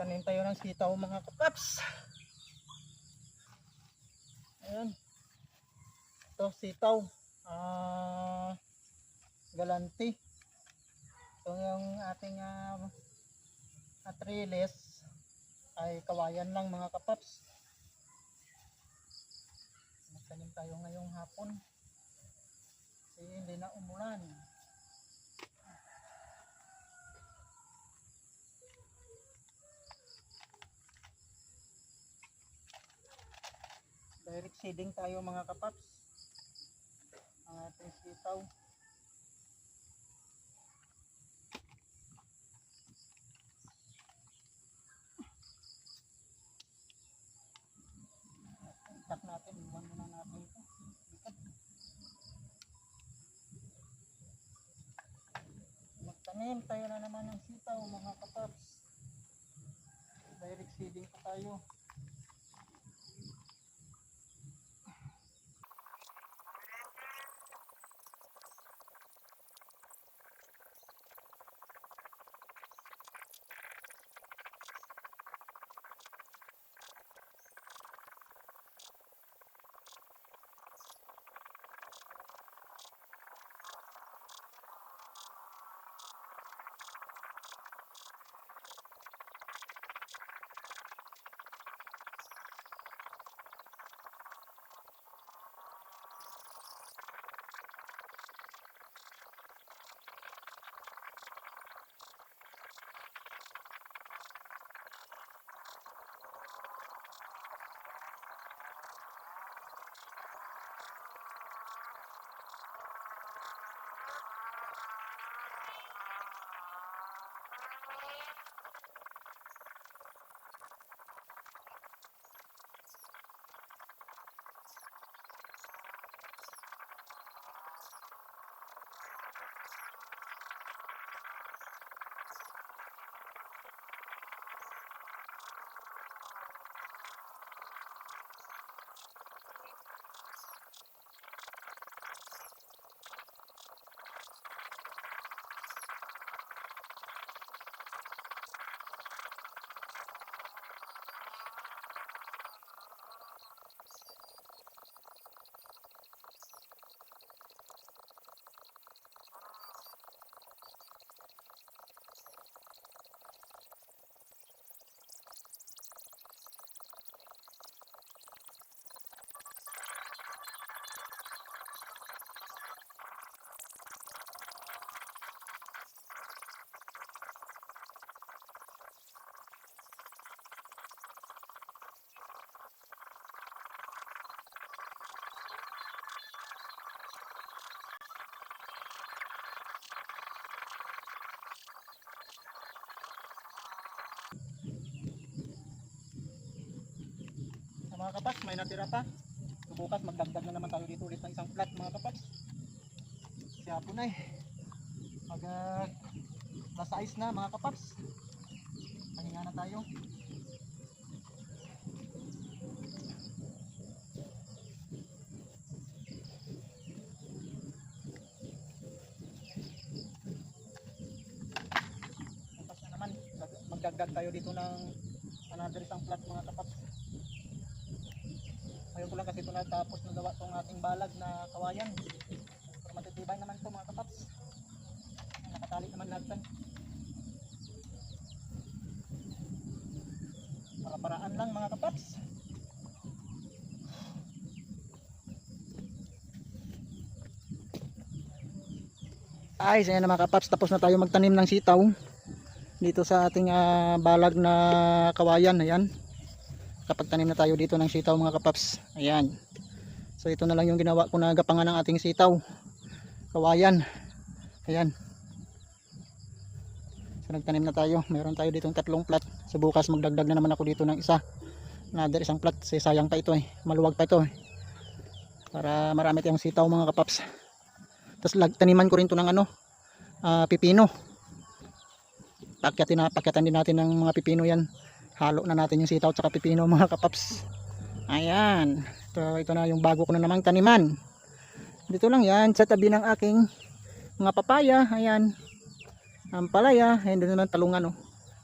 Tanim tayo ng sitaw mga kapaps. Ayan. Ito sitaw. Ah, galanti. Ito yung ating uh, atriles ay kawayan lang mga kapaps. Magtanim tayo ngayong hapon. Kasi hindi na umulan. direct seeding tayo mga kapaps. Ang ating sitaw. Itak natin iwan muna natin ito. Magtanim tayo na naman ng sitaw mga kapaps. Direct seeding pa tayo mga kapas, may natira pa. So, bukas magdagdag na naman tayo dito ulit ng isang flat mga kapas. Siya po na eh. Mag uh, nasa ice na mga kapas. Pahinga na tayo. Magdagdag tayo dito ng another isang flat mga kapas. Ngayon ko lang kasi ito natapos na gawa tong ating balag na kawayan. Pero matitibay naman to mga kapaps. Nakatali naman lahat yan. Para-paraan lang mga kapaps. Ay, ayan na mga kapaps. Tapos na tayo magtanim ng sitaw. Dito sa ating ah, balag na kawayan. Ayan kapag tanim na tayo dito ng sitaw mga kapaps. Ayan. So ito na lang yung ginawa ko na gapangan ng ating sitaw. Kawayan. Ayan. So nagtanim na tayo. Meron tayo ditong tatlong plat. So bukas magdagdag na naman ako dito ng isa. Another isang plat. Kasi sayang pa ito eh. Maluwag pa ito eh. Para marami tayong sitaw mga kapaps. Tapos taniman ko rin to ng ano ah, pipino. Pakyatin na pakyatan din natin ng mga pipino yan halo na natin yung sitaw at pipino mga kapaps. Ayan. Ito, ito na yung bago ko na namang taniman. Dito lang yan sa tabi ng aking mga papaya. Ayan. Ang palaya. Ayan doon naman talungan oh.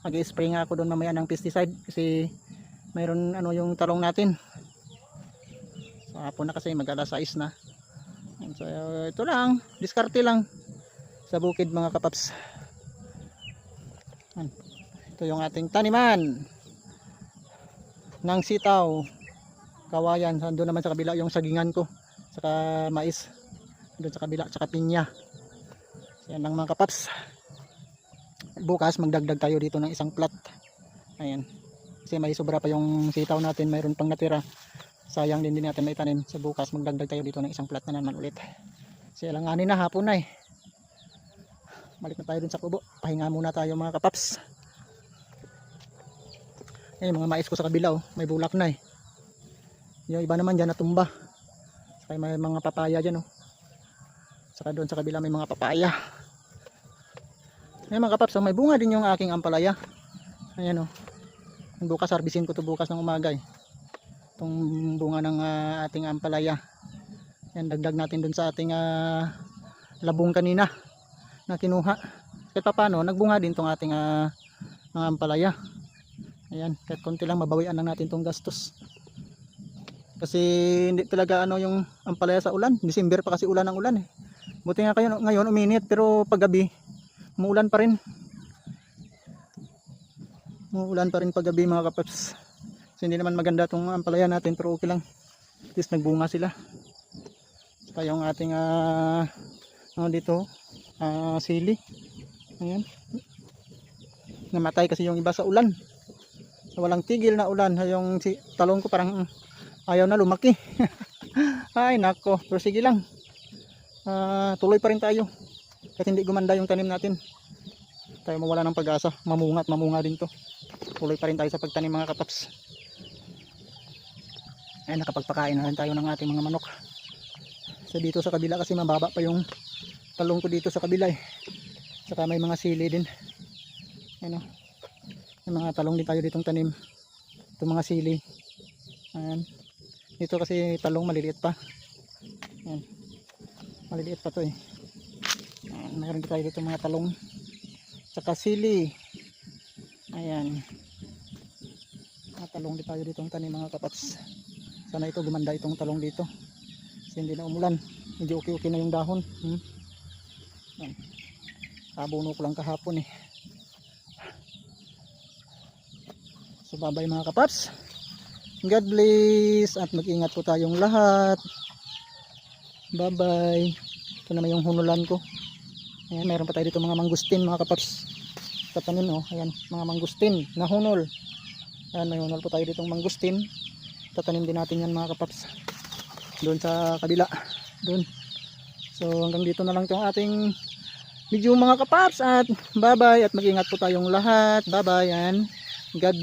mag-spray nga ako doon mamaya ng pesticide kasi mayroon ano yung talong natin. Sa hapon na kasi mag alas 6 na. And so ito lang. Diskarte lang. Sa bukid mga kapaps. Yan. ito yung ating taniman ng sitaw. Kawayan doon naman sa kabila yung sagingan ko. Saka mais. Doon sa kabila saka pinya. Yan lang mga kapaps. Bukas magdagdag tayo dito ng isang plat ayan. Kasi may sobra pa yung sitaw natin mayroon pang natira. Sayang din din natin maitanim sa bukas magdagdag tayo dito ng isang plat na naman ulit. Kasi alanganin na hapon na eh. Balik na tayo dun sa kubo. Pahinga muna tayo mga kapaps eh mga mais ko sa kabila oh may bulak na eh yung iba naman dyan natumba saka may mga papaya dyan oh saka doon sa kabila may mga papaya Ayan mga kapaps, oh, may bunga din yung aking ampalaya. Ayan oh. Bukas harbisin ko to bukas ng umaga eh. Itong bunga ng ah, ating ampalaya. Yan dagdag natin dun sa ating ah, labong kanina na kinuha. Kahit pa paano, nagbunga din tong ating mga ampalaya. Ayan, kahit konti lang mabawian lang natin tong gastos. Kasi hindi talaga ano yung ampalaya sa ulan. December pa kasi ulan ng ulan eh. Buti nga kayo ngayon uminit pero paggabi muulan pa rin. Muulan pa rin paggabi mga kapaps. So hindi naman maganda itong ampalaya natin pero okay lang. At least nagbunga sila. Saka yung ating ah ano dito ah, sili. Ayan. Namatay kasi yung iba sa ulan walang tigil na ulan. Yung si, talong ko parang ayaw na lumaki. Ay nako. Pero sige lang. Ah, tuloy pa rin tayo. Kahit hindi gumanda yung tanim natin. Tayo mawala ng pag-asa. Mamunga at mamunga din to. Tuloy pa rin tayo sa pagtanim mga kapaps ay nakapagpakain na rin tayo ng ating mga manok. So dito sa kabila kasi mababa pa yung talong ko dito sa kabila eh. Saka may mga sili din. Ano may mga talong din tayo ditong tanim. Itong mga sili. Ayan. Dito kasi talong maliliit pa. Ayan. Maliliit pa to eh. Ayan, meron din tayo dito mga talong. Tsaka sili. Ayan. Mga talong din tayo dito ang tanim mga kapats sana ito gumanda itong talong dito. Kasi hindi na umulan. Medyo okay okay na yung dahon. Hmm. Ayan. kabuno ko lang kahapon eh so bye bye mga kapats God bless at mag-ingat po tayong lahat. Bye bye. Ito naman yung hunulan ko. Ayan meron pa tayo dito mga mangustin mga kapaps. Tatanim oh. Ayan mga mangustin na hunol. Ayan may hunol po tayo ditong mangustin. Tatanim din natin yan mga kapaps. Doon sa kabila. Doon. So hanggang dito na lang itong ating video mga kapaps. At bye bye at mag ingat po tayong lahat. Bye bye and God